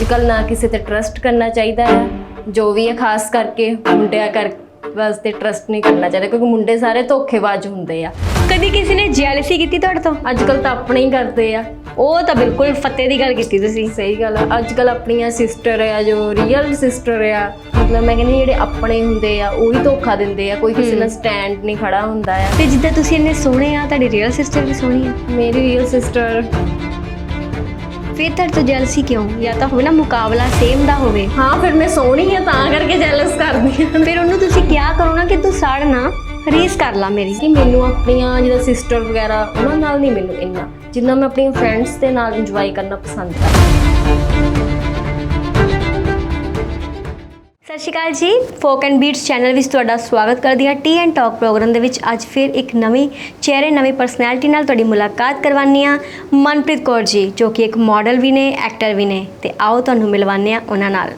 ਅੱਜ ਕੱਲ ਨਾ ਕਿਸੇ ਤੇ ਟਰਸਟ ਕਰਨਾ ਚਾਹੀਦਾ ਹੈ। ਜੋ ਵੀ ਹੈ ਖਾਸ ਕਰਕੇ ਮੁੰਡਿਆਂ ਕਰ ਵਾਸਤੇ ਟਰਸਟ ਨਹੀਂ ਕਰਨਾ ਚਾਹੀਦਾ ਕਿਉਂਕਿ ਮੁੰਡੇ ਸਾਰੇ ਧੋਖੇਬਾਜ਼ ਹੁੰਦੇ ਆ। ਕਦੀ ਕਿਸੇ ਨੇ ਜੈਲਸੀ ਕੀਤੀ ਤੁਹਾਡੇ ਤੋਂ? ਅੱਜ ਕੱਲ ਤਾਂ ਆਪਣੇ ਹੀ ਕਰਦੇ ਆ। ਉਹ ਤਾਂ ਬਿਲਕੁਲ ਫੱਤੇ ਦੀ ਗੱਲ ਕੀਤੀ ਤੁਸੀਂ। ਸਹੀ ਗੱਲ ਆ। ਅੱਜ ਕੱਲ ਆਪਣੀਆਂ ਸਿਸਟਰ ਆ ਜੋ ਰੀਅਲ ਸਿਸਟਰ ਆ ਮਤਲਬ ਮੈਂ ਕਹਿੰਦੀ ਜਿਹੜੇ ਆਪਣੇ ਹੁੰਦੇ ਆ ਉਹੀ ਧੋਖਾ ਦਿੰਦੇ ਆ। ਕੋਈ ਕਿਸੇ ਨਾਲ ਸਟੈਂਡ ਨਹੀਂ ਖੜਾ ਹੁੰਦਾ ਆ। ਤੇ ਜਿੱਦਾਂ ਤੁਸੀਂ ਇੰਨੇ ਸੋਹਣੇ ਆ ਤੁਹਾਡੀ ਰੀਅਲ ਸਿਸਟਰ ਵੀ ਸੋਹਣੀ ਆ। ਮੇਰੀ ਰੀਅਲ ਸਿਸਟਰ ਫਿਰ ਤੁਹਾਡੇ ਤੋਂ ਜੈਲਸੀ ਕਿਉਂ? ਜਾਂ ਤਾਂ ਹੋਵੇ ਨਾ ਮੁਕਾਬਲਾ ਸੇਮ ਦਾ ਹੋਵੇ। ਹਾਂ ਫਿਰ ਮੈਂ ਸੋਹਣੀ ਆ ਤਾਂ ਕਰਕੇ ਜੈਲਸ ਕਰਦੀ ਆ। ਫਿਰ ਉਹਨੂੰ ਤੁਸੀਂ ਕਿਹਾ ਕਰੋ ਨਾ ਕਿ ਤੂੰ ਸੜ ਨਾ ਰੀਸ ਕਰ ਲਾ ਮੇਰੀ। ਕਿ ਮੈਨੂੰ ਆਪਣੀਆਂ ਜਿਹੜਾ ਸਿਸਟਰ ਵਗੈਰਾ ਉਹਨਾਂ ਨਾਲ ਨਹੀਂ ਮੈਨੂੰ ਇੰਨਾ। ਜਿੰਨਾ ਮੈਂ ਆਪਣੀਆਂ ਫਰੈਂਡਸ ਦੇ ਨਾਲ ਇੰਜੋਏ ਕਰਨਾ ਪਸੰਦ ਕਰਦੀ। ਸਤਿ ਸ਼੍ਰੀ ਅਕਾਲ ਜੀ। ਫੋਕ ਐਂਡ ਬੀਟਸ ਚੈਨਲ ਵਿੱਚ ਤੁਹਾਡਾ ਸਵਾਗਤ ਕਰਦੀ ਹਾਂ। ਟੀ ਐਂਡ ਟਾਕ ਪ੍ਰੋਗਰਾਮ ਦੇ ਵਿੱਚ ਅੱਜ ਫਿਰ ਇੱਕ ਨਵੀਂ ਚਿਹਰੇ ਨਵੀਂ ਪਰਸਨੈਲਿਟੀ ਨਾਲ ਤੁਹਾਡੀ ਮੁਲਾਕਾਤ ਕਰਵਾਉਂਦੀ ਹਾਂ। ਮਨਪ੍ਰੀਤ ਕੌਰ ਜੀ ਜੋ ਕਿ ਇੱਕ ਮਾਡਲ ਵੀ ਨੇ ਐਕਟਰ ਵੀ ਨੇ। ਤੇ ਆਓ ਤੁਹਾਨੂੰ ਮਿਲਵਾਉਂਦੇ ਹਾਂ ਉਹਨਾਂ ਨਾਲ।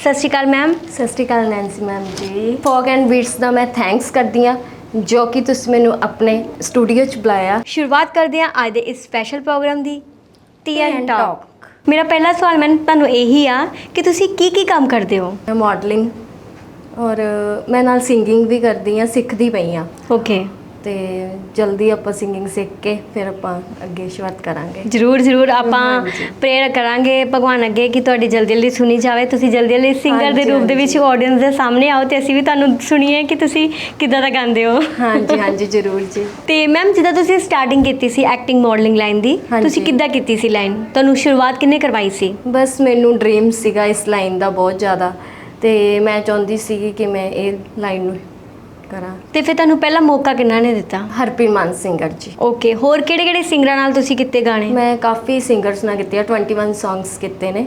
ਸਤਿ ਸ਼੍ਰੀ ਅਕਾਲ ਮੈਮ ਸਤਿ ਸ਼੍ਰੀ ਅਕਾਲ Nancy ma'am ji. Fog and beats ਦਾ ਮੈਂ ਥੈਂਕਸ ਕਰਦੀ ਆ ਜੋ ਕਿ ਤੁਸੀਂ ਮੈਨੂੰ ਆਪਣੇ ਸਟੂਡੀਓ 'ਚ ਬੁਲਾਇਆ। ਸ਼ੁਰੂਆਤ ਕਰਦੇ ਹਾਂ ਅੱਜ ਦੇ ਇਸ ਸਪੈਸ਼ਲ ਪ੍ਰੋਗਰਾਮ ਦੀ। ਟੀ ਐਂਡ ਟਾਕ ਮੇਰਾ ਪਹਿਲਾ ਸਵਾਲ ਮੈਂ ਤੁਹਾਨੂੰ ਇਹੀ ਆ ਕਿ ਤੁਸੀਂ ਕੀ ਕੀ ਕੰਮ ਕਰਦੇ ਹੋ? ਮੈਂ ਮਾਡਲਿੰਗ ਔਰ ਮੈਂ ਨਾਲ ਸਿੰਗਿੰਗ ਵੀ ਕਰਦੀ ਆ ਸਿੱਖਦੀ ਪਈ ਆ ਓਕੇ ਤੇ ਜਲਦੀ ਆਪਾਂ ਸਿੰਗਿੰਗ ਸਿੱਖ ਕੇ ਫਿਰ ਆਪਾਂ ਅੱਗੇ ਸ਼ੁਰੂਆਤ ਕਰਾਂਗੇ ਜ਼ਰੂਰ ਜ਼ਰੂਰ ਆਪਾਂ ਹਾਂਜੀ। ਪ੍ਰੇਅਰ ਕਰਾਂਗੇ ਭਗਵਾਨ ਅੱਗੇ ਕਿ ਤੁਹਾਡੀ ਜਲਦੀ ਜਲਦੀ ਸੁਣੀ ਜਾਵੇ ਤੁਸੀਂ ਜਲਦੀ ਜਲਦੀ ਸਿੰਗਰ ਦੇ ਹਾਂਜੀ, ਰੂਪ ਦੇ ਵਿੱਚ। ਆਡੀਅנס ਦੇ ਸਾਹਮਣੇ ਆਓ ਤੇ ਅਸੀਂ ਵੀ ਤੁਹਾਨੂੰ ਸੁਣੀਏ ਕਿ ਤੁਸੀਂ ਕਿੱਦਾਂ ਦਾ ਗਾਉਂਦੇ ਹੋ ਹਾਂਜੀ ਹਾਂਜੀ ਜ਼ਰੂਰ ਜੀ ਤੇ ਮੈਮ ਜਿੱਦਾਂ ਤੁਸੀਂ ਸਟਾਰਟਿੰਗ ਕੀਤੀ ਸੀ ਐਕਟਿੰਗ ਮਾਡਲਿੰਗ ਲਾਈਨ ਦੀ ਹਾਂਜੀ। ਤੁਸੀਂ ਕਿੱਦਾਂ ਕੀਤੀ ਸੀ ਲਾਈਨ ਤੁਹਾਨੂੰ ਸ਼ੁਰੂਆਤ ਕਿੰਨੇ ਕਰਵਾਈ ਸੀ ਬਸ ਮੈਨੂੰ ਡ੍ਰੀਮ ਸੀਗਾ ਇਸ ਲਾਈਨ ਦਾ ਬਹੁਤ ਜ਼ਿਆਦਾ ਤੇ ਮੈਂ ਚਾਹੁੰਦੀ ਸੀ ਕਿ ਮੈਂ ਇਹ ਲਾਈਨ ਨੂੰ ਕਰਾਂ। ਤੇ ਫਿਰ ਤੁਹਾਨੂੰ ਪਹਿਲਾ ਮੌਕਾ ਕਿੰਨਾ ਨੇ ਦਿੱਤਾ? ਹਰਪ੍ਰੀਤ ਮਾਨ ਸਿੰਗਰ ਜੀ। ਓਕੇ ਹੋਰ ਕਿਹੜੇ ਕਿਹੜੇ ਸਿੰਗਰਾਂ ਨਾਲ ਤੁਸੀਂ ਕੀਤੇ ਗਾਣੇ? ਮੈਂ ਕਾਫੀ ਸਿੰਗਰਸ ਨਾਲ ਕੀਤੇ ਆ 21 ਸੌਂਗਸ ਕੀਤੇ ਨੇ।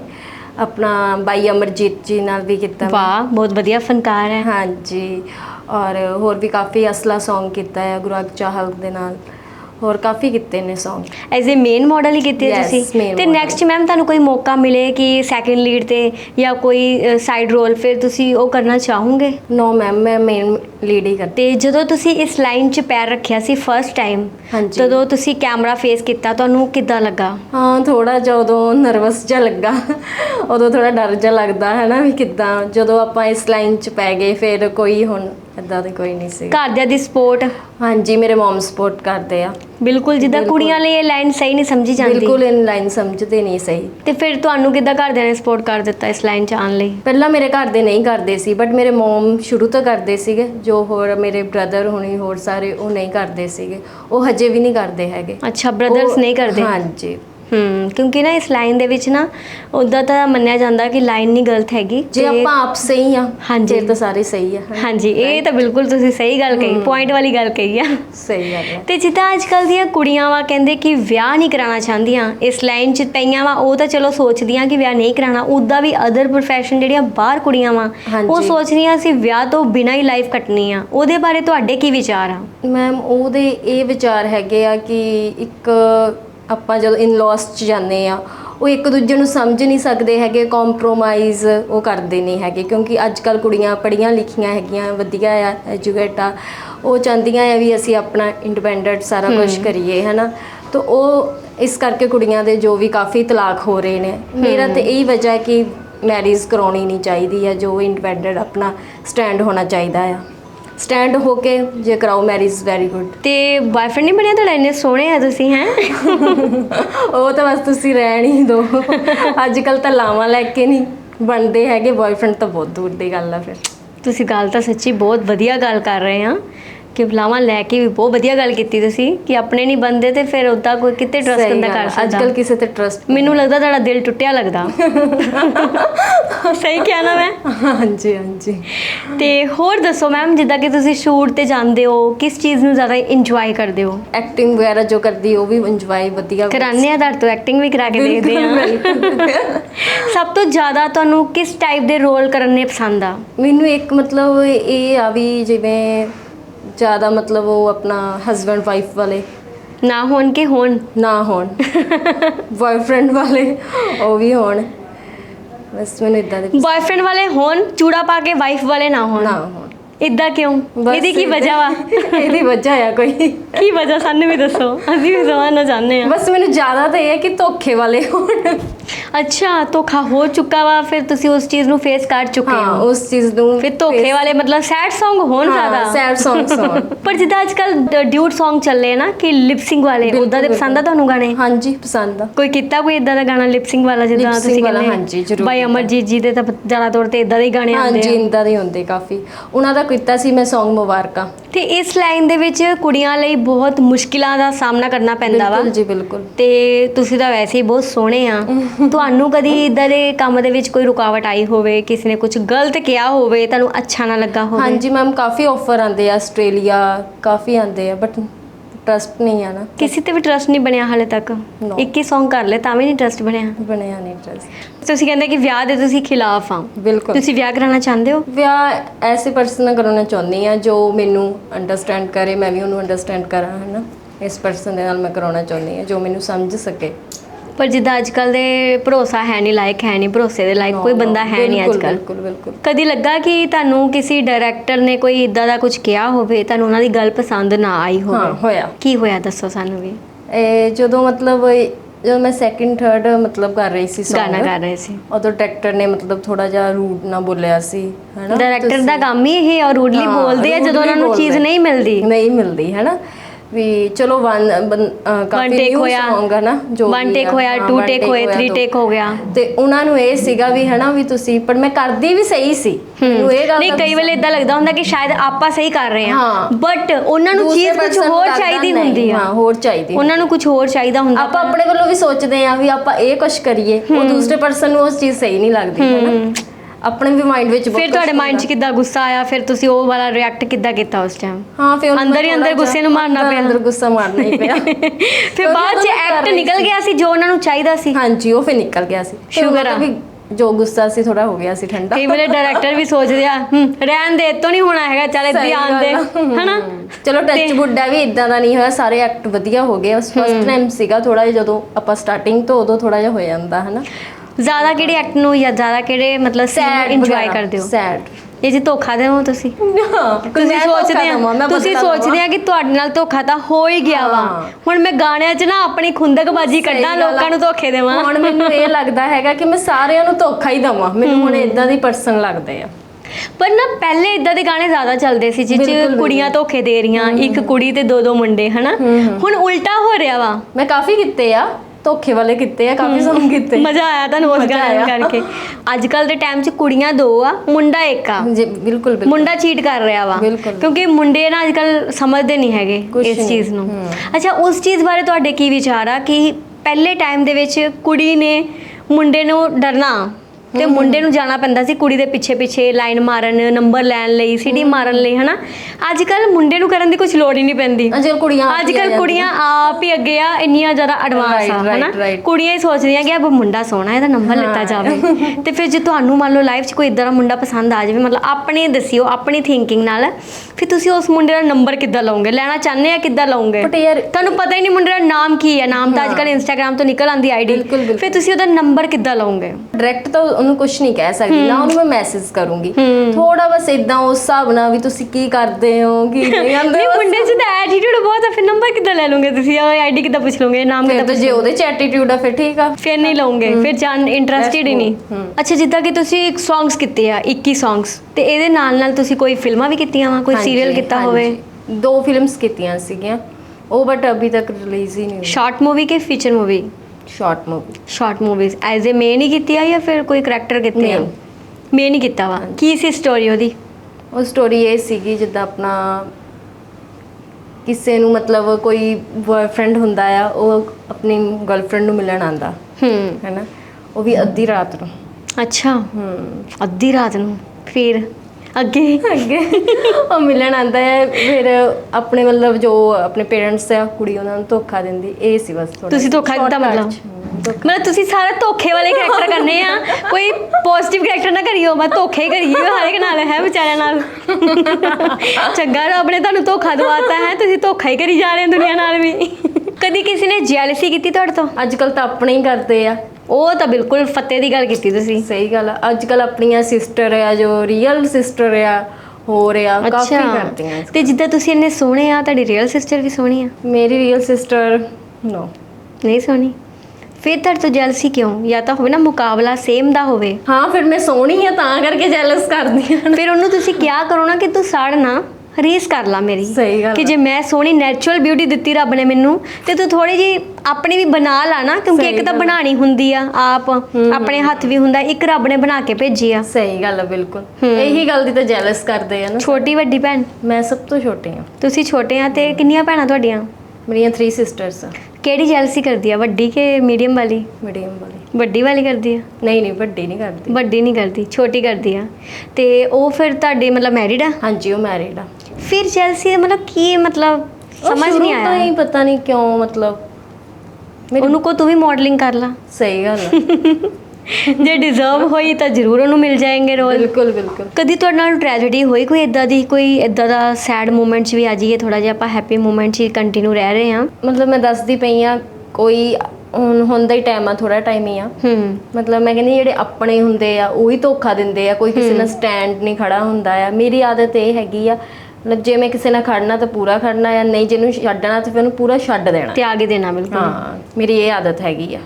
ਆਪਣਾ ਬਾਈ ਅਮਰਜੀਤ ਜੀ ਨਾਲ ਵੀ ਕੀਤਾ ਮੈਂ। ਵਾਹ ਬਹੁਤ ਵਧੀਆ ਫਨਕਾਰ ਹੈ। ਹਾਂਜੀ ਔਰ ਹੋਰ ਵੀ ਕਾਫੀ ਅਸਲਾ Song ਕੀਤਾ ਹੈ ਗੁਰਾਗ ਚਾਹਲ ਦੇ ਨਾਲ। ਹੋਰ ਕਾਫੀ ਕੀਤੇ ਨੇ Song as a main model ਹੀ ਕੀਤੀ Yes, ਤੁਸੀਂ? main ਤੇ model। ਨੈਕਸਟ ਮੈਮ ਤੁਹਾਨੂੰ ਕੋਈ ਮੌਕਾ ਮਿਲੇ ਕਿ ਸੈਕੰਡ ਲੀਡ ਤੇ ਜਾਂ ਕੋਈ ਸਾਈਡ ਰੋਲ ਫਿਰ ਤੁਸੀਂ ਉਹ ਕਰਨਾ ਚਾਹੋਗੇ? ਨੋ ਮੈਮ ਮੈਂ ਮੇਨ ਲੀਡ ਹੀ ਕਰਦੀ। ਤੇ ਜਦੋਂ ਤੁਸੀਂ ਇਸ ਲਾਈਨ 'ਚ ਪੈਰ ਰੱਖਿਆ ਸੀ ਫਰਸਟ ਟਾਈਮ ਹਾਂਜੀ। ਤਦੋਂ ਤੁਸੀਂ ਕੈਮਰਾ ਫੇਸ ਕੀਤਾ ਤੁਹਾਨੂੰ ਕਿੱਦਾਂ ਲੱਗਾ? ਹਾਂ ਥੋੜਾ ਜਿਹਾ ਉਦੋਂ ਨਰਵਸ ਜਿਹਾ ਲੱਗਾ। ਉਦੋਂ ਥੋੜਾ ਡਰ ਜਿਹਾ ਲੱਗਦਾ ਹੈ ਨਾ ਵੀ ਕਿੱਦਾਂ? ਜਦੋਂ ਆਪਾਂ ਇਸ ਲਾਈਨ 'ਚ ਪੈ ਗਏ ਫਿਰ ਕੋਈ ਹੁਣ ਇਦਾਂ ਦੀ ਕੋਈ ਨਹੀਂ ਸੀ। ਘਰਦਿਆਂ ਦੀ ਸਪੋਰਟ ਹਾਂਜੀ ਮੇਰੇ ਮਮ ਸਪੋਰਟ ਕਰਦੇ ਆ। ਬਿਲਕੁਲ ਜਿੱਦਾਂ ਬਿਲਕੁਲ। ਕੁੜੀਆਂ ਲਈ ਇਹ ਲਾਈਨ ਸਹੀ ਨਹੀਂ ਸਮਝੀ ਜਾਂਦੀ। ਬਿਲਕੁਲ ਇਨ ਲਾਈਨ ਸਮਝਦੇ ਨਹੀਂ ਸਹੀ। ਤੇ ਫਿਰ ਤੁਹਾਨੂੰ ਕਿੱਦਾਂ ਘਰਦਿਆਂ ਨੇ ਸਪੋਰਟ ਕਰ ਦਿੱਤਾ ਇਸ ਲਾਈਨ 'ਚ ਆਉਣ ਲਈ? ਪਹਿਲਾਂ ਮੇਰੇ ਘਰ ਦੇ ਨਹੀਂ ਕਰਦੇ ਸੀ ਬਟ ਮੇਰੇ ਮਮ ਸ਼ੁਰੂ ਤੋਂ ਕਰਦੇ ਸੀਗੇ। ਜੋ ਹੋਰ ਮੇਰੇ ਬ੍ਰਦਰ ਹੁਣੀ ਹੋਰ ਸਾਰੇ ਉਹ ਨਹੀਂ ਕਰਦੇ ਸੀਗੇ। ਉਹ ਹਜੇ ਵੀ ਨਹੀਂ ਕਰਦੇ ਹੈਗੇ। ਅੱਛਾ ਬ੍ਰਦਰਸ ਉਹ- ਨਹੀਂ ਕਰਦੇ? ਹਾਂਜੀ। ਹੂੰ ਕਿਉਂਕਿ ਨਾ ਇਸ ਲਾਈਨ ਦੇ ਵਿੱਚ ਨਾ ਉਦਾਂ ਤਾਂ ਮੰਨਿਆ ਜਾਂਦਾ ਕਿ ਲਾਈਨ ਨਹੀਂ ਗਲਤ ਹੈਗੀ ਜੇ ਤੇ- ਆਪਾਂ ਆਪ ਸਹੀ ਆ ਹਾਂਜੀ। ਫਿਰ ਤਾਂ ਸਾਰੇ ਸਹੀ ਆ। ਹਾਂਜੀ ਇਹ ਤਾਂ ਬਿਲਕੁਲ ਤੁਸੀਂ ਸਹੀ ਗੱਲ ਕਹੀ ਪੁਆਇੰਟ ਵਾਲੀ ਗੱਲ ਕਹੀ ਆ। ਸਹੀ ਗੱਲ ਹੈ ਤੇ ਜਿੱਦਾਂ ਅੱਜ ਕੱਲ ਦੀਆਂ ਕੁੜੀਆਂ ਵਾ ਕਹਿੰਦੇ ਕਿ ਵਿਆਹ ਨਹੀਂ ਕਰਾਉਣਾ ਚਾਹੁੰਦੀਆਂ ਇਸ ਲਾਈਨ 'ਚ ਪਈਆਂ ਵਾ ਉਹ ਤਾਂ ਚਲੋ ਸੋਚਦੀਆਂ ਕਿ ਵਿਆਹ ਨਹੀਂ ਕਰਾਉਣਾ ਉਦਾਂ ਵੀ ਅਦਰ profession ਜਿਹੜੀਆਂ ਬਾਹਰ ਕੁੜੀਆਂ ਵਾ ਉਹ ਹਾਂਜੀ। ਸੋਚਦੀਆਂ ਅਸੀਂ ਵਿਆਹ ਤੋਂ ਬਿਨਾਂ ਹੀ ਲਾਈਫ ਕੱਟਣੀ ਆ ਉਹਦੇ ਬਾਰੇ ਤੁਹਾਡੇ ਕੀ ਵਿਚਾਰ ਆ? ਮੈਮ ਉਹਦੇ ਇਹ ਵਿਚਾਰ ਹੈਗੇ ਆ ਕਿ ਇੱਕ ਆਪਾਂ ਜਦੋਂ ਇਨ-ਲॉस ਚ ਜਾਂਦੇ ਆ ਉਹ ਇੱਕ ਦੂਜੇ ਨੂੰ ਸਮਝ ਨਹੀਂ ਸਕਦੇ ਹੈਗੇ ਕੰਪਰੋਮਾਈਜ਼ ਉਹ ਕਰਦੇ ਨਹੀਂ ਹੈਗੇ ਕਿਉਂਕਿ ਅੱਜ ਕੱਲ ਕੁੜੀਆਂ ਪੜ੍ਹੀਆਂ ਲਿਖੀਆਂ ਹੈਗੀਆਂ ਵਧੀਆ ਆ ਐਜੂਕੇਟ ਆ ਉਹ ਚਾਹੁੰਦੀਆਂ ਆ ਵੀ ਅਸੀਂ ਆਪਣਾ ਇੰਡੀਪੈਂਡੈਂਟ ਸਾਰਾ ਕੁਝ ਕਰੀਏ ਹਨਾ? ਤਾਂ ਉਹ ਇਸ ਕਰਕੇ ਕੁੜੀਆਂ ਦੇ ਜੋ ਵੀ ਕਾਫੀ ਤਲਾਕ ਹੋ ਰਹੇ ਨੇ। ਮੇਰਾ ਤੇ ਇਹੀ ਵਜ੍ਹਾ ਹੈ ਕਿ ਮੈਰਿਜ ਕਰਾਉਣੀ ਨਹੀਂ ਚਾਹੀਦੀ ਹੈ ਜੋ ਇੰਡੀਪੈਂਡੈਂਟ ਆਪਣਾ ਸਟੈਂਡ ਹੋਣਾ ਚਾਹੀਦਾ ਆ। ਸਟੈਂਡ ਹੋ ਕੇ ਜੇ ਕਰਾਓ ਮੈਰਿਜ ਵੈਰੀ ਗੁੱਡ ਤੇ ਬਾয়ਫ੍ਰੈਂਡ ਨਹੀਂ ਬਣਿਆ ਤੁਹਾਡਾ? ਇੰਨੇ ਸੋਹਣੇ ਆ ਤੁਸੀਂ ਹੈ? ਉਹ ਤਾਂ ਬਸ ਤੁਸੀਂ ਰਹਿਣ ਹੀ ਦਿਓ ਅੱਜ ਕੱਲ ਤਾਂ ਲਾਵਾਂ ਲੈ ਕੇ ਨਹੀਂ ਬਣਦੇ ਹੈਗੇ। ਬॉयਫ੍ਰੈਂਡ ਤਾਂ ਬਹੁਤ ਦੂਰ ਦੀ ਗੱਲ ਆ ਫਿਰ। ਤੁਸੀਂ ਗੱਲ ਤਾਂ ਸੱਚੀ ਬਹੁਤ ਵਧੀਆ ਗੱਲ ਕਰ ਰਹੇ ਆ। ਕਿ ਬੁਲਾਵਾਂ ਲੈ ਕੇ ਵੀ ਬਹੁਤ ਵਧੀਆ ਗੱਲ ਕੀਤੀ ਤੁਸੀਂ ਕਿ ਆਪਣੇ ਨਹੀਂ ਬੰਦੇ ਤੇ ਫਿਰ ਉਦਾਂ ਕੋਈ ਕਿਤੇ ਟਰਸਟ ਸਹੀ ਬੰਦਾ ਗੱਲ ਕਰ ਸਕਦਾ। ਕੱਲ ਕਿਸੇ ਤੇ ਟਰਸਟ ਮੈਨੂੰ ਲੱਗਦਾ ਤੁਹਾਡਾ ਦਿਲ ਟੁੱਟਿਆ ਲੱਗਦਾ। ਸਹੀ ਕਿਹਾ ਨਾ ਮੈਂ। ਹਾਂਜੀ ਹਾਂਜੀ। ਤੇ ਹੋਰ ਦੱਸੋ ਮੈਮ ਜਿੱਦਾਂ ਕਿ ਤੁਸੀਂ ਸ਼ੂਟ ਤੇ ਜਾਂਦੇ ਹੋ ਕਿਸ ਚੀਜ਼ ਨੂੰ ਜ਼ਿਆਦਾ ਇੰਜੋਏ ਕਰਦੇ ਹੋ? ਐਕਟਿੰਗ ਵਗੈਰਾ ਜੋ ਕਰਦੀ ਉਹ ਵੀ ਇੰਜੋਏ ਵਧੀਆ ਕਰਾਉਂਦੇ ਆ ਤੁਹਾਡੇ ਤੋਂ ਐਕਟਿੰਗ ਵੀ ਕਰਾ ਕੇ ਦੇਖਦੇ ਆ ਸਭ ਤੋਂ ਜ਼ਿਆਦਾ ਤੁਹਾਨੂੰ ਕਿਸ ਟਾਈਪ ਦੇ ਰੋਲ ਕਰਨੇ ਪਸੰਦ ਆ? ਮੈਨੂੰ ਇੱਕ ਮਤਲਬ ਇਹ ਆ ਵੀ ਜਿਵੇਂ ਜ਼ਿਆਦਾ ਮਤਲਬ ਉਹ ਆਪਣਾ ਹਸਬੰਡ ਵਾਈਫ ਵਾਲੇ। ਨਾ ਹੋਣ ਕਿ ਹੋਣ। ਨਾ ਹੋਣ। ਬॉयਫ੍ਰੈਂਡ ਵਾਲੇ ਉਹ ਵੀ ਹੋਣ। ਬਸ ਮੈਨੂੰ ਇਦਾਂ ਦੇ ਬॉयਫ੍ਰੈਂਡ ਵਾਲੇ ਹੋਣ ਚੂੜਾ ਪਾ ਕੇ ਵਾਈਫ ਵਾਲੇ ਨਾ ਹੋਣ। ਨਾ ਹੋਣ। ਇਦਾਂ ਕਿਉਂ? ਇਹਦੀ ਕੀ ਵਜ੍ਹਾ ਵਾ? ਇਹਦੀ ਵਜ੍ਹਾ ਆ ਕੋਈ। ਕੀ ਵਜ੍ਹਾ? ਸਾਨੂੰ ਵੀ ਦੱਸੋ। ਅਸੀਂ ਵੀ ਜਾਣਨਾ ਚਾਹੁੰਦੇ ਆ ਬਸ ਮੈਨੂੰ ਜ਼ਿਆਦਾ ਤਾਂ ਇਹ ਹੈ ਕਿ ਧੋਖੇ ਵਾਲੇ ਹੋਣ। ਅੱਛਾ ਧੋਖਾ ਹੋ ਚੁੱਕਾ ਵਾ ਫਿਰ ਤੁਸੀਂ ਉਸ ਚੀਜ਼ ਨੂੰ ਫੇਸ ਕਰ ਚੁੱਕੇ ਹਾਂ ਹੋ। ਉਸ ਚੀਜ਼ ਨੂੰ ਫਿਰ ਧੋਖੇ ਵਾਲੇ ਮਤਲਬ ਸੈਡ Song ਹੋਣ ਜ਼ਿਆਦਾ। ਸੈਡ Songs ਹੋਣ ਪਰ ਜਿੱਦਾਂ ਅੱਜ ਕੱਲ ਡਿਊਟ Song ਚੱਲੇ ਨਾ ਕਿ ਲਿਪਸਿੰਗ ਵਾਲੇ ਬਿਲਕੁਲ, ਉਦਾਂ ਦੇ ਪਸੰਦ ਆ ਤੁਹਾਨੂੰ ਗਾਣੇ? ਹਾਂਜੀ ਪਸੰਦ ਆ। ਕੋਈ ਕੀਤਾ ਕੋਈ ਇਦਾਂ ਦਾ ਗਾਣਾ ਲਿਪਸਿੰਗ ਵਾਲਾ ਜਿੱਦਾਂ Lip sync ਤੁਸੀਂ ਵਾਲਾ, ਕਹਿੰਦੇ ਹਾਂਜੀ, ਜ਼ਰੂਰ ਬਾਈ ਕੀਤਾ। ਅਮਰਜੀਤ ਜੀ ਦੇ ਤਾਂ ਜ਼ਿਆਦਾ ਤੌਰ ਤੇ ਇਦਾਂ ਦੇ ਹੀ ਗਾਣੇ ਆਉਂਦੇ ਹਾਂਜੀ ਆ ਇੰਦਾ ਦੇ ਹੁੰਦੇ ਕਾਫੀ। ਉਹਨਾਂ ਦਾ ਕੀਤਾ ਸੀ ਮੈਂ Song ਮੁਬਾਰਕਾਂ। ਤੇ ਇਸ ਲਾਈਨ ਦੇ ਵਿੱਚ ਕੁੜੀਆਂ ਲਈ ਬਹੁਤ ਮੁਸ਼ਕਿਲਾਂ ਦਾ ਸਾਹਮਣਾ ਕਰਨਾ ਪੈਂਦਾ ਵਾ। ਬਿਲਕੁਲ ਜੀ ਬਿਲਕੁਲ। ਤੇ ਤੁਸੀਂ ਤਾਂ ਵੈਸੇ ਹੀ ਬਹੁਤ ਸੋਹਣੇ ਆ। ਤੁਹਾਨੂੰ ਕਦੀ ਇਦਾਂ ਦੇ ਕੰਮ ਦੇ ਵਿੱਚ ਕੋਈ ਰੁਕਾਵਟ ਆਈ ਹੋਵੇ ਕਿਸੇ ਨੇ ਕੁਝ ਗਲਤ ਕਿਹਾ ਹੋਵੇ ਤੁਹਾਨੂੰ ਅੱਛਾ ਨਾ ਲੱਗਾ ਹੋਵੇ? ਹਾਂਜੀ ਮੈਮ ਕਾਫੀ ਆਫਰ ਆਉਂਦੇ ਆ ਆਸਟ੍ਰੇਲੀਆ ਕਾਫੀ ਆਉਂਦੇ ਆ ਬਟ ਟਰਸਟ ਨਹੀਂ ਆ ਨਾ। ਕਿਸੇ ਤੇ ਵੀ ਟਰਸਟ ਨਹੀਂ ਬਣਿਆ ਹਾਲੇ ਤੱਕ? No. ਇੱਕ ਹੀ Song ਕਰ ਲੈ ਤਾਂ ਵੀ ਨਹੀਂ ਟਰਸਟ ਬਣਿਆ? ਬਣਿਆ ਨਹੀਂ ਟਰਸਟ ਤੁਸੀਂ ਕਹਿੰਦੇ ਕਿ ਵਿਆਹ ਦੇ ਤੁਸੀਂ ਖਿਲਾਫ ਆ। ਬਿਲਕੁਲ। ਤੁਸੀਂ ਵਿਆਹ ਕਰਾਉਣਾ ਚਾਹੁੰਦੇ ਹੋ? ਵਿਆਹ ਐਸੇ ਪਰਸਨ ਨਾਲ ਕਰਾਉਣਾ ਚਾਹੁੰਦੀ ਆ ਜੋ ਮੈਨੂੰ ਅੰਡਰਸਟੈਂਡ ਕਰੇ ਮੈਂ ਵੀ ਉਹਨੂੰ ਅੰਡਰਸਟੈਂਡ ਕਰਾਂ ਹਨਾ? ਇਸ ਪਰਸਨ ਦੇ ਨਾਲ ਮੈਂ ਕਰਾਉਣਾ ਚਾਹੁੰਦੀ ਆ ਜੋ ਮੈਨੂੰ ਸਮਝ ਸਕੇ। ਪਰ ਜਿੱਦਾਂ ਅੱਜ ਕੱਲ ਦੇ ਭਰੋਸਾ ਹੈ ਨਹੀਂ ਲਾਇਕ ਹੈ ਨਹੀਂ ਭਰੋਸੇ ਦੇ ਲਾਇਕ ਕੋਈ ਬੰਦਾ ਹੈ ਨਹੀਂ ਅੱਜ ਕੱਲ ਬਿਲਕੁਲ ਬਿਲਕੁਲ। ਕਦੀ ਲੱਗਾ ਕਿ ਤੁਹਾਨੂੰ ਕਿਸੇ ਡਾਇਰੈਕਟਰ ਨੇ ਕੋਈ ਇਦਾਂ ਦਾ ਕੁਝ ਕਿਹਾ ਹੋਵੇ ਤੁਹਾਨੂੰ ਉਹਨਾਂ ਦੀ ਗੱਲ ਪਸੰਦ ਨਾ ਆਈ ਹਾਂ ਹੋਵੇ ਹੋਇਆ। ਕੀ ਹੋਇਆ ਦੱਸੋ ਸਾਨੂੰ ਵੀ। ਇਹ ਜਦੋਂ ਮਤਲਬ ਜਦੋਂ ਮੈਂ ਸੈਕਿੰਡ ਥਰਡ ਮਤਲਬ ਕਰ ਰਹੀ ਸੀ ਗਾਣਾ song ਕਰ ਰਹੇ ਸੀ। ਉਦੋਂ ਡਾਇਰੈਕਟਰ ਨੇ ਮਤਲਬ ਥੋੜਾ ਜਿਹਾ ਰੂਡ ਨਾ ਬੋਲਿਆ ਸੀ ਹਨਾ? ਡਾਇਰੈਕਟਰ ਦਾ ਕੰਮ ਹੀ ਇਹ ਔਰ ਰੂਡਲੀ ਹਾਂ, ਬੋਲਦੇ ਆ ਜਦੋਂ rudely ਉਹਨਾਂ ਨੂੰ ਚੀਜ਼ ਬੋਲਦੇ। ਨਹੀਂ ਮਿਲਦੀ। ਨਹੀਂ ਮਿਲਦੀ ਹੈ ਨਾ ਵੀ ਚਲੋ ਵਨ ਕਾਫੀ ਨਿਊ ਹੋਇਆ, Song ਹੈ ਨਾ ਜੋ One ਵੀ take ਆ, ਹੋਇਆ, ਹਾਂ, two one take ਹੋਏ, three ਦੋ। take ਹੋ ਗਿਆ। ਤੇ ਉਹਨਾਂ ਨੂੰ ਇਹ ਸੀਗਾ ਵੀ ਹਨਾ ਵੀ ਤੁਸੀਂ ਪਰ ਮੈਂ ਕਰਦੀ ਵੀ ਸਹੀ ਸੀ। ਮੈਨੂੰ ਇਹ ਗੱਲ ਨਹੀਂ ਦਾ ਕਈ ਵੇਲੇ ਇਦਾਂ ਲੱਗਦਾ ਹੁੰਦਾ ਕਿ ਸ਼ਾਇਦ ਆਪਾਂ ਸਹੀ ਕਰ ਰਹੇ ਹਾਂ। ਹਾਂ। ਬਟ ਉਹਨਾਂ ਨੂੰ ਦੂਸਰੇ ਚੀਜ਼ ਕੁਝ person ਨੂੰ ਹੋਰ ਲੱਗਦਾ ਚਾਹੀਦੀ ਨਹੀਂ, ਹੁੰਦੀ ਆ। ਹਾਂ ਹੋਰ ਚਾਹੀਦੀ ਉਹਨਾਂ ਨੂੰ ਕੁਝ ਹੋਰ ਚਾਹੀਦਾ ਹੁੰਦਾ। ਆਪਾਂ ਆਪਣੇ ਵੱਲੋਂ ਵੀ ਸੋਚਦੇ ਆ ਵੀ ਆਪਾਂ ਇਹ ਕੁਝ ਕਰੀਏ ਉਹ ਦੂਸਰੇ ਪਰਸਨ ਨੂੰ ਉਸ ਚੀਜ਼ ਸਹੀ ਨਹੀਂ ਲੱਗਦੀ ਹੈ। ਨਾ ਆਪਣੇ ਵੀ ਮਾਈਂਡ ਵਿੱਚ ਬਹੁਤ ਫਿਰ ਤੁਹਾਡੇ ਕੁਛ ਮਾਈਂਡ 'ਚ। ਕਿੱਦਾਂ ਗੁੱਸਾ ਆਇਆ ਫਿਰ ਤੁਸੀਂ ਉਹ ਵਾਲਾ ਰਿਐਕਟ ਕਿੱਦਾਂ ਕੀਤਾ ਉਸ ਟਾਈਮ ਹਾਂ ਫਿਰ ਉਹਨੂੰ ਅੰਦਰ ਹੀ ਮੈਂ ਅੰਦਰ ਥੋੜ੍ਹਾ ਗੁੱਸੇ ਨੂੰ ਜਿਹਾ- ਮਾਰਨਾ ਅੰਦਰ ਪਿਆ। ਅੰਦਰ ਗੁੱਸਾ ਮਾਰਨਾ ਹੀ ਪਿਆ ਫਿਰ ਬਾਅਦ 'ਚ ਐਕਟ ਨਿਕਲ। ਗਿਆ ਸੀ ਜੋ ਉਹਨਾਂ ਨੂੰ ਚਾਹੀਦਾ ਸੀ ਹਾਂਜੀ ਉਹ ਫਿਰ ਨਿਕਲ ਗਿਆ ਸੀ ਫਿਰ ਆ। ਵੀ ਜੋ ਗੁੱਸਾ ਸੀ ਥੋੜਾ ਹੋ ਗਿਆ ਸੀ ਠੰਡਾ ਕਈ ਵੇਲੇ ਡਾਇਰੈਕਟਰ ਵੀ ਸੋਚਦੇ ਆ "ਹਮ, ਰਹਿਣ ਦੇ ਇਤੋਂ ਨਹੀਂ ਹੋਣਾ ਹੈਗਾ ਚੱਲ ਇੱਦਾਂ ਹੀ ਸਹੀ ਆਉਣ ਦੇ ਗੱਲ ਆ। ਹਨਾ ਚਲੋ ਟੱਚ ਤੇ- ਬੁੱਡਾ ਵੀ ਇਦਾਂ ਦਾ ਨਹੀਂ ਹੋਇਆ ਸਾਰੇ ਐਕਟ ਵਧੀਆ ਹੋ ਗਏ ਉਸ ਫਸਟ ਟਾਈਮ ਸੀਗਾ ਥੋੜਾ ਜਿਹਾ ਜਦੋਂ ਆਪਾਂ ਸਟਾਰਟਿੰਗ ਤੋਂ ਉਦੋਂ ਥੋੜਾ ਜਿਹਾ ਹੋ ਜਾਂਦਾ ਹਨਾ ਜ਼ਿਆਦਾ ਕਿਹੜੇ ਐਕਟ ਨੂੰ ਜਾਂ ਜ਼ਿਆਦਾ ਕਿਹੜੇ ਮਤਲਬ ਸੀਨ ਇੰਜੋਏ ਕਰਦੇ ਹੋ? ਸੈਡ ਇਹ ਜੀ ਧੋਖਾ ਦੇਵੋ ਤੁਸੀਂ? ਤੁਸੀਂ ਸੋਚਦੇ ਆ ਤੁਸੀਂ ਸੋਚਦੇ ਆ ਕਿ ਤੁਹਾਡੇ ਨਾਲ ਧੋਖਾ ਤਾਂ ਹੋ ਹੀ ਗਿਆ ਵਾ। ਹਾਂ। ਹੁਣ ਮੈਂ ਗਾਣਿਆਂ 'ਚ ਨਾ ਆਪਣੀ ਖੁੰਦਕਬਾਜੀ ਕੱਢਾਂ ਲੋਕਾਂ ਨੂੰ ਧੋਖੇ ਦੇਵਾਂ। ਹੁਣ ਮੈਨੂੰ ਇਹ ਲੱਗਦਾ ਹੈਗਾ ਕਿ ਮੈਂ ਸਾਰਿਆਂ ਨੂੰ ਧੋਖਾ ਹੀ ਦਵਾਂ। ਮੈਨੂੰ ਹੁਣ ਇਦਾਂ ਦੀ ਪਰਸਨ ਲੱਗਦੇ ਆ। ਪਰ ਨਾ ਪਹਿਲੇ ਇਦਾਂ ਦੇ ਗਾਣੇ ਜ਼ਿਆਦਾ ਚੱਲਦੇ ਸੀ ਜਿਹ 'ਚ ਬਿਲਕੁਲ, ਕੁੜੀਆਂ ਧੋਖੇ ਦੇ ਰਹੀਆਂ ਇੱਕ ਕੁੜੀ ਤੇ ਦੋ ਦੋ ਮੁੰਡੇ ਹਨਾ? ਹੁਣ ਉਲਟਾ ਹੋ ਰਿਹਾ ਵਾ। ਮੈਂ ਕਾਫੀ ਕੀਤੇ ਆ। ਧੋਖੇ ਵਾਲੇ ਕੀਤੇ ਆ ਕਾਫੀ ਸੌਂਗ ਕੀਤੇ। ਮਜ਼ਾ ਆਇਆ ਤੁਹਾਨੂੰ ਉਸ ਮਜ਼ਾ ਗਾਣੇ ਨੂੰ ਆਇਆ। ਕਰਕੇ। ਅੱਜ ਕੱਲ ਦੇ ਟਾਈਮ 'ਚ ਕੁੜੀਆਂ ਦੋ ਆ ਮੁੰਡਾ ਇੱਕ ਆ। ਜੀ ਬਿਲਕੁਲ ਬਿਲਕੁਲ। ਮੁੰਡਾ ਚੀਟ ਕਰ ਰਿਹਾ ਵਾ। ਬਿਲਕੁਲ। ਕਿਉਂਕਿ ਮੁੰਡੇ ਨਾ ਅੱਜਕੱਲ ਸਮਝਦੇ ਨਹੀਂ ਹੈਗੇ ਕੁਛ ਇਸ ਨਹੀਂ। ਚੀਜ਼ ਨੂੰ। ਅੱਛਾ ਉਸ ਚੀਜ਼ ਬਾਰੇ ਤੁਹਾਡੇ ਕੀ ਵਿਚਾਰ ਆ ਕਿ ਪਹਿਲੇ ਟਾਈਮ ਦੇ ਵਿੱਚ ਕੁੜੀ ਨੇ ਮੁੰਡੇ ਨੂੰ ਡਰਨਾ ਤੇ ਮੁੰਡੇ ਨੂੰ ਜਾਣਾ ਪੈਂਦਾ ਸੀ ਕੁੜੀ ਦੇ ਪਿੱਛੇ ਪਿੱਛੇ ਲਾਈਨ ਮਾਰਨ ਨੰਬਰ ਲੈਣ ਲਈ ਸਿਟੀ ਮਾਰਨ ਲਈ ਹਨਾ? ਅੱਜ ਕੱਲ ਮੁੰਡੇ ਨੂੰ ਕਰਨ ਦੀ ਕੁਝ ਲੋੜ ਹੀ ਨਹੀਂ ਪੈਂਦੀ। ਅੱਜ ਕੱਲ੍ਹ ਕੁੜੀਆਂ ਆਪ ਹੀ ਅੱਜ ਆ ਕੱਲ ਜਾਂਦੀਆਂ। ਕੁੜੀਆਂ ਆਪ ਹੀ ਅੱਗੇ ਆ ਇੰਨੀਆਂ ਜ਼ਿਆਦਾ ਐਡਵਾਂਸ ਆ Right, ਹਨਾ? right. ਕੁੜੀਆਂ ਹੀ ਸੋਚਦੀਆਂ ਕਿ ਅਬ ਮੁੰਡਾ ਸੋਹਣਾ ਇਹਦਾ ਨੰਬਰ ਲਿੱਤਾ ਜਾਵੇ। ਤੇ ਫਿਰ ਜੇ ਤੁਹਾਨੂੰ ਮੰਨ ਲਓ ਲਾਈਫ 'ਚ ਕੋਈ ਇਦਾਂ ਦਾ ਮੁੰਡਾ ਪਸੰਦ ਆ ਜਾਵੇ ਮਤਲਬ ਆਪਣੇ ਦੱਸਿਓ ਆਪਣੀ ਥਿੰਕਿੰਗ ਨਾਲ ਫਿਰ ਤੁਸੀਂ ਉਸ ਮੁੰਡੇ ਦਾ ਨੰਬਰ ਕਿੱਦਾਂ ਲਓਗੇ? ਲੈਣਾ ਚਾਹੁੰਦੇ ਆ ਕਿੱਦਾਂ ਲਓਗੇ? But ਯਾਰ ਤੁਹਾਨੂੰ ਪਤਾ ਹੀ ਨਹੀਂ ਮੁੰਡੇ ਦਾ ਨਾਮ ਕੀ ਹੈ। ਨਾਮ ਤਾਂ ਅੱਜ ਕੱਲ ਇੰਸਟਾਗ੍ਰam ਤੋਂ ਨਿਕਲ ਆਂਦੀ ਆਈਡੀ ਬਿਲਕੁਲ, ਬਿਲਕੁਲ। ਫਿਰ ਤੁਸੀਂ ਉਹਦਾ ਨੰਬਰ ਕਿੱਦਾਂ ਲਓਗੇ? ਡਾਇਰੈਕਟ ਤਾਂ ਉਹਨੂੰ ਕੁਝ ਨਹੀਂ ਕਹਿ ਸਕਦੀ ਨਾ ਉਹਨੂੰ ਮੈਂ ਮੈਸੇਜ ਕਰੂੰਗੀ। ਥੋੜਾ ਬਸ ਇਦਾਂ ਉਸ ਹਿਸਾਬ ਨਾਲ ਵੀ ਤੁਸੀਂ ਕੀ ਕਰਦੇ ਹੋ ਕੀ ਨਹੀਂ ਕਰਦੇ ਨਹੀਂ ਮੁੰਡੇ 'ਚ ਤਾਂ ਐਟੀਟਿਊਡ ਬਹੁਤ ਆ ਫਿਰ ਨੰਬਰ ਕਿੱਦਾਂ ਲੈ ਲਓਗੇ ਤੁਸੀਂ? ਆਈਡੀ ਕਿੱਦਾਂ ਪੁੱਛ ਲਓਗੇ? ਨਾਮ ਫਿਰ ਕਿੱਦਾਂ ਤਾਂ ਜੇ ਉਹਦੇ ਚ ਐਟੀਟਿਊਡ ਆ ਫਿਰ ਠੀਕ ਆ। ਫਿਰ ਨਹੀਂ ਲਓਗੇ ਫਿਰ ਜਾਨ ਇੰਟਰਸਟਿਡ ਹੀ ਨਹੀਂ। ਅੱਛਾ ਜਿੱਦਾਂ ਕਿ ਤੁਸੀਂ ਸੌਂਗਸ ਕੀਤੇ ਆ 21 ਸੌਂਗਸ ਤੇ ਇਹਦੇ ਨਾਲ ਨਾਲ ਤੁਸੀਂ ਕੋਈ ਫਿਲਮਾਂ ਵੀ ਕੀਤੀਆਂ ਵਾ? ਕੋਈ ਸੀਰੀਅਲ ਕੀਤਾ ਹੋਵੇ। ਦੋ ਫਿਲਮਸ ਕੀਤੀਆਂ ਸੀਗੀਆਂ ਉਹ ਬਟ ਅਭੀ ਤੱਕ ਰਿਲੀਜ਼ ਹੀ ਨਹੀਂ ਹੋਈ ਸ਼ਾਰਟ ਮੂਵੀ ਕਿ feature movie short movie short movies as a main ਹੀ ਕੀਤੀ ਆ ਜਾਂ ਫਿਰ ਕੋਈ ਕਰੈਕਟਰ ਕੀਤੇ ਆ। ਮੇਨ ਹੀ ਕੀਤਾ ਵਾ। ਕੀ ਸੀ ਸਟੋਰੀ ਉਹਦੀ? ਉਹ ਸਟੋਰੀ ਇਹ ਸੀਗੀ ਜਿੱਦਾਂ ਆਪਣਾ ਕਿਸੇ ਨੂੰ ਮਤਲਬ ਕੋਈ ਬॉयਫ੍ਰੈਂਡ ਹੁੰਦਾ ਆ ਉਹ ਆਪਣੀ ਗਰਲਫ੍ਰੈਂਡ ਨੂੰ ਮਿਲਣ ਆਂਦਾ ਹੂੰ। ਹੈਨਾ? ਉਹ ਵੀ ਅੱਧੀ ਰਾਤ ਨੂੰ। ਅੱਛਾ। ਹੂੰ। ਅੱਧੀ ਰਾਤ ਨੂੰ। ਫਿਰ? ਅੱਗੇ ਅੱਗੇ। ਉਹ ਮਿਲਣ ਆਂਦਾ ਹੈ ਫਿਰ ਆਪਣੇ ਮਤਲਬ ਜੋ ਆਪਣੇ ਪੇਰੈਂਟਸ ਆ ਕੁੜੀ ਉਹਨਾਂ ਨੂੰ ਧੋਖਾ ਦਿੰਦੀ ਇਹ ਸੀ ਬਸ ਥੋੜਾ ਤੁਸੀਂ ਧੋਖਾ ਦਿੱਤਾ ਮਤਲਬ? ਮਤਲਬ ਤੁਸੀਂ ਸਾਰਾ ਧੋਖੇ ਵਾਲੇ ਕਰੈਕਟਰ ਕਰਨੇ ਆ। ਕੋਈ ਪੋਜ਼ਿਟਿਵ ਕਰੈਕਟਰ ਨਾ ਕਰਿਓ ਮੈਂ ਧੋਖੇ ਹੀ ਕਰੀਏ ਹਰ ਇੱਕ ਨਾਲ ਹੈ ਵਿਚਾਰਿਆਂ ਨਾਲ। ਚੰਗਾ ਰੱਬ ਨੇ ਤੁਹਾਨੂੰ ਧੋਖਾ ਦਵਾਤਾ ਹੈ ਤੁਸੀਂ ਧੋਖਾ ਹੀ ਕਰੀ ਜਾ ਰਹੇ ਹੋ ਦੁਨੀਆ ਨਾਲ ਵੀ। ਕਦੀ ਕਿਸੇ ਨੇ ਜੈਲਸੀ ਕੀਤੀ ਤੁਹਾਡੇ ਤੋਂ? ਅੱਜ ਕੱਲ ਤਾਂ ਆਪਣੇ ਹੀ ਕਰਦੇ ਆ। ਉਹ ਤਾਂ ਬਿਲਕੁਲ ਫੱਤੇ ਦੀ ਗੱਲ ਕੀਤੀ ਤੁਸੀਂ। ਸਹੀ ਗੱਲ ਆ। ਅੱਜ ਕੱਲ ਆਪਣੀਆਂ ਸਿਸਟਰ ਆ ਜੋ ਰੀਅਲ ਸਿਸਟਰ ਆ ਹੋ ਰਿਆ ਕਾਫੀ ਕਰਦੀਆਂ ਤੇ ਜਿੱਦਾਂ ਤੁਸੀਂ ਇੰਨੇ ਸੋਹਣੇ ਆ ਤੁਹਾਡੀ ਰੀਅਲ ਸਿਸਟਰ ਵੀ ਸੋਹਣੀ ਆ? ਮੇਰੀ ਰੀਅਲ ਸਿਸਟਰ ਨੋ ਨਹੀਂ ਸੋਹਣੀ? ਫਿਰ ਤੁਹਾਡੇ ਤੋਂ ਜੈਲਸੀ ਕਿਉਂ? ਜਾਂ ਤਾਂ ਹੋਵੇ ਨਾ ਮੁਕਾਬਲਾ ਸੇਮ ਦਾ ਹੋਵੇ। ਹਾਂ ਫਿਰ ਮੈਂ ਸੋਹਣੀ ਆ ਤਾਂ ਕਰਕੇ ਜੈਲਸ ਕਰਦੀ ਆ। ਫਿਰ ਉਹਨੂੰ ਤੁਸੀਂ ਕਿਆ ਕਰੋ ਨਾ ਕਿ ਤੂੰ ਸੜ ਨਾ। ਰੀਸ ਕਰ ਲਾ ਮੇਰੀ। ਸਹੀ ਗੱਲ ਕਿ। ਜੇ ਮੈਂ ਸੋਹਣੀ ਨੈਚੁਰਲ ਬਿਊਟੀ ਦਿੱਤੀ ਰੱਬ ਨੇ ਮੈਨੂੰ ਤੇ ਤੂੰ ਥੋੜੀ ਜੀ ਆਪਣੀ ਵੀ ਬਣਾ ਲਾ ਨਾ ਕਿਉਂਕਿ ਇੱਕ ਤਾਂ। ਬਣਾਣੀ ਹੁੰਦੀ ਆ ਆਪ ਆਪਣੇ ਹੱਥ ਵੀ ਹੁੰਦਾ ਇੱਕ ਰੱਬ ਨੇ ਬਣਾ ਕੇ ਭੇਜੀ ਆ। ਸਹੀ ਗੱਲ ਆ ਬਿਲਕੁਲ। ਇਹੀ ਗੱਲ ਦੀ ਤਾਂ ਜੈਲਸ ਕਰਦੇ ਆ ਨਾ। ਛੋਟੀ ਵੱਡੀ ਭੈਣ? ਮੈਂ ਸਭ ਤੋਂ ਛੋਟੀ ਆ ਤੁਸੀਂ ਛੋਟੇ ਆ ਤੇ ਕਿੰਨੀਆਂ ਭੈਣਾਂ ਤੁਹਾਡੀਆਂ? ਮੇਰੀਆਂ 3 ਸਿਸਟਰਸ ਆ। ਕਿਹੜੀ ਜੈਲਸੀ ਕਰਦੀ ਆ ਵੱਡੀ ਕਿ ਮੀਡੀਅਮ ਵਾਲੀ? ਮੀਡੀਅਮ ਵਾਲੀ। ਵੱਡੀ ਵਾਲੀ ਕਰਦੀ ਆ? ਨਹੀਂ ਨਹੀਂ ਵੱਡੀ ਨਹੀਂ ਕਰਦੀ। ਵੱਡੀ ਨਹੀਂ ਕਰਦੀ ਛੋਟੀ ਕਰਦੀ ਆ। ਤੇ ਉਹ ਫਿਰ ਤੁਹਾਡੇ ਮਤਲਬ ਮੈਰਿਡ ਆ? ਹਾਂਜੀ ਉਹ ਮੈਰਿਡ ਆ। ਫਿਰ ਜੈਲਸੀ ਮਤਲਬ ਕੀ ਮਤਲਬ ਸਮਝ ਨਹੀਂ ਤੋਂ ਆਇਆ ਹੀ ਪਤਾ ਨਹੀਂ ਕਿਉਂ ਮਤਲਬ ਉਹਨੂੰ ਕੋ ਤੂੰ ਵੀ ਮਾਡਲਿੰਗ ਕਰ ਲਾ ਸਹੀ ਗੱਲ ਆ ਜੇ ਡਿਜ਼ਰਵ ਹੋਈ ਤਾਂ ਜ਼ਰੂਰ ਉਹਨੂੰ ਮਿਲ ਜਾਣਗੇ ਰੋਲ ਬਿਲਕੁਲ ਬਿਲਕੁਲ ਕਦੀ ਤੁਹਾਡੇ ਨਾਲ ਟ੍ਰੈਜੇਡੀ ਹੋਈ ਕੋਈ ਇਦਾਂ ਦੀ ਕੋਈ ਇਦਾਂ ਦਾ ਸੈਡ ਮੂਮੈਂਟ 'ਚ ਵੀ ਆ ਜਾਈਏ ਥੋੜਾ ਜਿਹਾ ਆਪਾਂ ਹੈਪੀ ਮੂਮੈਂਟ 'ਚ ਹੀ ਕੰਟੀਨਿਊ ਰਹਿ ਰਹੇ ਹਾਂ ਮਤਲਬ ਮੈਂ ਦੱਸਦੀ ਪਈ ਆ ਕੋਈ ਹੁਣ ਹੁੰਦਾ ਹੀ ਟਾਈਮ ਆ ਥੋੜਾ ਟਾਈਮ ਹੀ ਆ ਹੂੰ ਮਤਲਬ ਮੈਂ ਕਹਿੰਦੀ ਜਿਹੜੇ ਆਪਣੇ ਹੁੰਦੇ ਆ ਉਹ ਹੀ ਧੋਖਾ ਦਿੰਦੇ ਆ ਕੋਈ ਕਿਸੇ ਨਾਲ ਸਟੈਂਡ ਨਹੀਂ ਖੜਾ ਹੁੰਦਾ ਆ ਮੇਰੀ ਆਦਤ ਇਹ ਹੈਗੀ ਆ ਮਤਲਬ ਜੇ ਮੈਂ ਕਿਸੇ ਨਾਲ ਖੜਨਾ ਤਾਂ ਪੂਰਾ ਖੜਨਾ ਆ ਨਹੀਂ ਜਿਹਨੂੰ ਛੱਡਣਾ ਤਾਂ ਫਿਰ ਉਹਨੂੰ ਪੂਰਾ ਛੱਡ ਦੇਣਾ। ਤਿਆਗ ਹੀ ਦੇਣਾ ਬਿਲਕੁਲ। ਹਾਂ ਮੇਰੀ ਇਹ ਆਦਤ ਹੈਗੀ ਆ।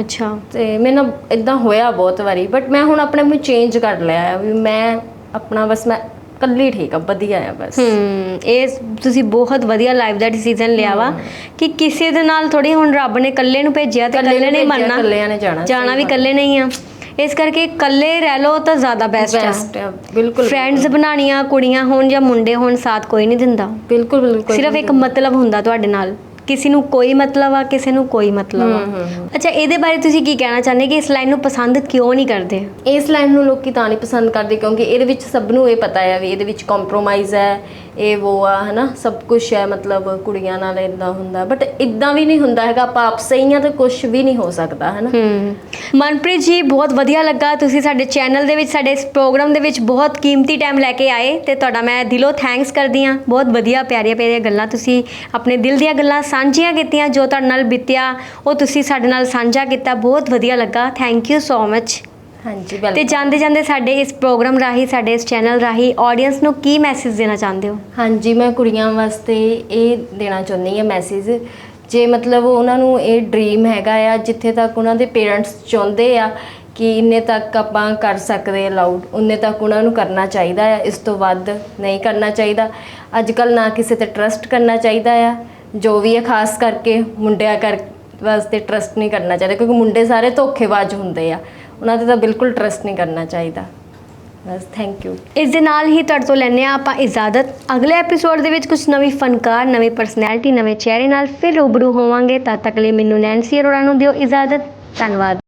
ਅੱਛਾ। ਤੇ ਮੈਨੂੰ ਇਦਾਂ ਹੋਇਆ ਬਹੁਤ ਵਾਰੀ ਬਟ ਮੈਂ ਹੁਣ ਆਪਣੇ ਆਪ ਨੂੰ ਚੇਂਜ ਕਰ ਲਿਆ ਆ ਵੀ ਮੈਂ ਆਪਣਾ ਬਸ ਮੈਂ ਕੱਲੀ ਠੀਕ ਆ ਵਧੀਆ ਆ ਬਸ। ਹੂੰ ਇਹ ਤੁਸੀਂ ਬਹੁਤ ਵਧੀਆ ਲਾਈਫ ਦਾ ਡਿਸੀਜਨ ਲਿਆ ਵਾ ਕਿ ਕਿਸੇ ਦੇ ਨਾਲ ਥੋੜੀ ਹੁਣ ਰੱਬ ਨੇ ਇਕੱਲੇ ਨੂੰ ਭੇਜਿਆ ਤੇ ਇਕੱਲੇ ਨਹੀਂ ਮੰਨਣਾ ਕੱਲਿਆਂ ਨੇ ਜਾਣਾ ਜਾਣਾ ਵੀ ਇਕੱਲੇ ਨਹੀਂ ਆ। ਇਸ ਕਰਕੇ ਇਕੱਲੇ ਰਹਿ ਲਓ ਤਾਂ ਜ਼ਿਆਦਾ ਬੈਸਟ ਆ। ਬੈਸਟ ਆ ਬਿਲਕੁਲ ਫਰੈਂਡਸ ਬਣਾਣੀਆਂ ਕੁੜੀਆਂ ਹੋਣ ਜਾਂ ਮੁੰਡੇ ਹੋਣ ਸਾਥ ਕੋਈ ਨਹੀਂ ਦਿੰਦਾ। ਬਿਲਕੁਲ ਬਿਲਕੁਲ ਸਿਰਫ ਇੱਕ ਮਤਲਬ ਹੁੰਦਾ ਤੁਹਾਡੇ ਨਾਲ। ਕਿਸੇ ਨੂੰ ਕੋਈ ਮਤਲਬ ਆ ਕਿਸੇ ਨੂੰ ਕੋਈ ਮਤਲਬ ਆ। ਹੂੰ, ਹੂੰ, ਹੂੰ। ਅੱਛਾ ਇਹਦੇ ਬਾਰੇ ਤੁਸੀਂ ਕੀ ਕਹਿਣਾ ਚਾਹੁੰਦੇ ਕਿ ਇਸ ਲਾਈਨ ਨੂੰ ਪਸੰਦ ਕਿਉਂ ਨਹੀਂ ਕਰਦੇ? ਇਸ ਲਾਈਨ ਨੂੰ ਲੋਕੀ ਤਾਂ ਨਹੀਂ ਪਸੰਦ ਕਰਦੇ ਕਿਉਂਕਿ ਇਹਦੇ ਵਿੱਚ ਸਭ ਨੂੰ ਇਹ ਪਤਾ ਹੈ ਵੀ ਇਹਦੇ ਵਿੱਚ ਕੰਪਰੋਮਾਈਜ਼ ਹੈ ਇਹ ਉਹ ਆ, ਹਨਾ, ਸਭ ਕੁਝ ਹੈ, ਮਤਲਬ ਕੁੜੀਆਂ ਨਾਲ ਇਦਾਂ ਹੁੰਦਾ। ਬਟ ਇਦਾਂ ਵੀ ਨਹੀਂ ਹੁੰਦਾ ਹੈਗਾ, ਆਪਾਂ ਆਪ ਸਹੀ ਆ ਤਾਂ ਕੁਝ ਵੀ ਨਹੀਂ ਹੋ ਸਕਦਾ, ਹਨਾ। ਹੂੰ। ਮਨਪ੍ਰੀਤ ਜੀ, ਬਹੁਤ ਵਧੀਆ ਲੱਗਾ ਤੁਸੀਂ ਸਾਡੇ ਚੈਨਲ ਦੇ ਵਿੱਚ, ਸਾਡੇ ਇਸ ਪ੍ਰੋਗਰਾਮ ਦੇ ਵਿੱਚ ਬਹੁਤ ਕੀਮਤੀ ਟਾਈਮ ਲੈ ਕੇ ਆਏ ਤੇ ਤੁਹਾਡਾ ਮੈਂ ਦਿਲੋਂ ਥੈਂਕਸ ਕਰਦੀ ਹਾਂ। ਬਹੁਤ ਵਧੀਆ, ਪਿਆਰੀਆਂ ਪਿਆਰੀਆਂ ਗੱਲਾਂ ਤੁਸੀਂ ਆਪਣੇ ਦਿਲ ਦੀਆਂ ਗੱਲਾਂ ਸਾਂਝੀਆਂ ਕੀਤੀਆਂ, ਜੋ ਤੁਹਾਡੇ ਨਾਲ ਬੀਤਿਆ, ਉਹ ਤੁਸੀਂ ਸਾਡੇ ਨਾਲ ਸਾਂਝਾ ਕੀਤਾ। ਬਹੁਤ ਵਧੀਆ ਲੱਗਾ। ਥੈਂਕ ਯੂ ਸੋ ਮਚ ਹਾਂਜੀ ਤੇ ਵੈਲਕਮ ਜਾਂਦੇ ਜਾਂਦੇ ਸਾਡੇ ਇਸ ਪ੍ਰੋਗਰਾਮ ਰਾਹੀਂ ਸਾਡੇ ਇਸ ਚੈਨਲ ਰਾਹੀਂ ਆਡੀਅנס ਨੂੰ ਕੀ ਮੈਸੇਜ ਦੇਣਾ ਚਾਹੁੰਦੇ ਹੋ? ਹਾਂਜੀ ਮੈਂ ਕੁੜੀਆਂ ਵਾਸਤੇ ਇਹ ਦੇਣਾ ਚਾਹੁੰਦੀ ਹਾਂ ਮੈਸੇਜ ਜੇ ਮਤਲਬ ਉਹਨਾਂ ਨੂੰ ਇਹ ਡ੍ਰੀਮ ਹੈਗਾ ਆ ਜਿੱਥੇ ਤੱਕ ਉਹਨਾਂ ਦੇ ਪੇਰੈਂਟਸ ਚਾਹੁੰਦੇ ਆ ਕਿ ਇੰਨੇ ਤੱਕ ਆਪਾਂ ਕਰ ਸਕਦੇ ਆ ਲਾਊਡ ਉਨੇ ਤੱਕ ਉਹਨਾਂ ਨੂੰ ਕਰਨਾ ਚਾਹੀਦਾ ਆ ਇਸ ਤੋਂ ਵੱਧ ਨਹੀਂ ਕਰਨਾ ਚਾਹੀਦਾ। ਅੱਜ ਕੱਲ ਨਾ ਕਿਸੇ ਤੇ ਟਰਸਟ ਕਰਨਾ ਚਾਹੀਦਾ ਆ। ਜੋ ਵੀ ਹੈ ਖਾਸ ਕਰਕੇ ਮੁੰਡਿਆਂ ਕਰ ਵਾਸਤੇ ਟਰਸਟ ਨਹੀਂ ਕਰਨਾ ਚਾਹੀਦਾ ਕਿਉਂਕਿ ਮੁੰਡੇ ਸਾਰੇ ਧੋਖੇਬਾਜ਼ ਹੁੰਦੇ ਆ। ਉਹਨਾਂ ਤੇ ਤਾਂ ਬਿਲਕੁਲ ਟਰਸਟ ਨਹੀਂ ਕਰਨਾ ਚਾਹੀਦਾ। ਬਸ ਥੈਂਕ ਯੂ ਇਸ ਦੇ ਨਾਲ ਹੀ ਤੁਹਾਡੇ ਤੋਂ ਲੈਂਦੇ ਹਾਂ ਆਪਾਂ ਇਜਾਜ਼ਤ। ਅਗਲੇ ਐਪੀਸੋਡ ਦੇ ਵਿੱਚ ਕੁਝ ਨਵੀਂ ਫਨਕਾਰ, ਨਵੀਂ ਪਰਸਨੈਲਿਟੀ ਨਵੇਂ ਚਿਹਰੇ ਨਾਲ ਫਿਰ ਰੂਬਰੂ ਹੋਵਾਂਗੇ। ਤਦ ਤੱਕ ਲਈ ਮੈਨੂੰ ਨੈਂਸੀ ਅਰੋੜਾ ਨੂੰ ਦਿਓ ਇਜਾਜ਼ਤ। ਧੰਨਵਾਦ।